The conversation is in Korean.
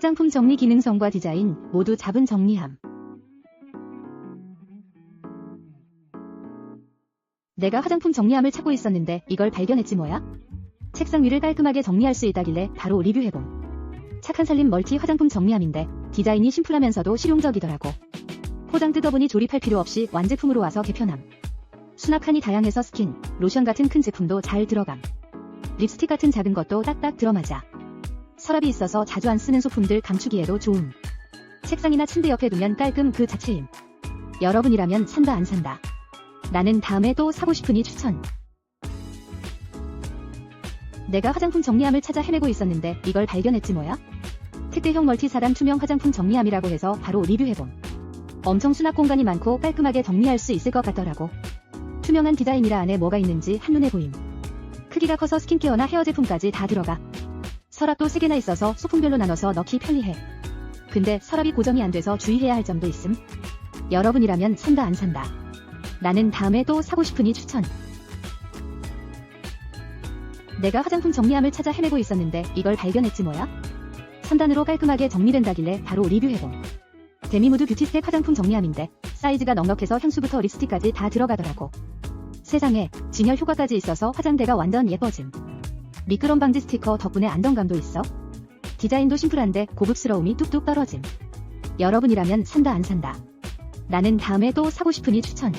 화장품 정리 기능성과 디자인 모두 잡은 정리함. 내가 화장품 정리함을 찾고 있었는데 이걸 발견했지 뭐야? 책상 위를 깔끔하게 정리할 수 있다길래 바로 리뷰해봄. 착한 살림 멀티 화장품 정리함인데 디자인이 심플하면서도 실용적이더라고. 포장 뜯어보니 조립할 필요 없이 완제품으로 와서 개편함. 수납칸이 다양해서 스킨, 로션 같은 큰 제품도 잘 들어감. 립스틱 같은 작은 것도 딱딱 들어맞아. 서랍이 있어서 자주 안 쓰는 소품들 감추기에도 좋음. 책상이나 침대 옆에 두면 깔끔 그 자체임. 여러분이라면 산다 안 산다. 나는 다음에 또 사고 싶으니 추천. 내가 화장품 정리함을 찾아 헤매고 있었는데 이걸 발견했지 뭐야? 특대형 멀티 4단 투명 화장품 정리함이라고 해서 바로 리뷰해봄. 엄청 수납 공간이 많고 깔끔하게 정리할 수 있을 것 같더라고. 투명한 디자인이라 안에 뭐가 있는지 한눈에 보임. 크기가 커서 스킨케어나 헤어 제품까지 다 들어가. 서랍도 3개나 있어서 소품별로 나눠서 넣기 편리해. 근데 서랍이 고정이 안 돼서 주의해야 할 점도 있음. 여러분이라면 산다 안 산다. 나는 다음에 또 사고 싶으니 추천. 내가 화장품 정리함을 찾아 헤매고 있었는데 이걸 발견했지 뭐야? 3단으로 깔끔하게 정리된다길래 바로 리뷰해봄. 데미무드 뷰티스텝 화장품 정리함인데 사이즈가 넉넉해서 향수부터 립스틱까지 다 들어가더라고. 세상에 진열 효과까지 있어서 화장대가 완전 예뻐짐. 미끄럼 방지 스티커 덕분에 안정감도 있어. 디자인도 심플한데 고급스러움이 뚝뚝 떨어짐. 여러분이라면 산다 안 산다. 나는 다음에 또 사고 싶으니 추천.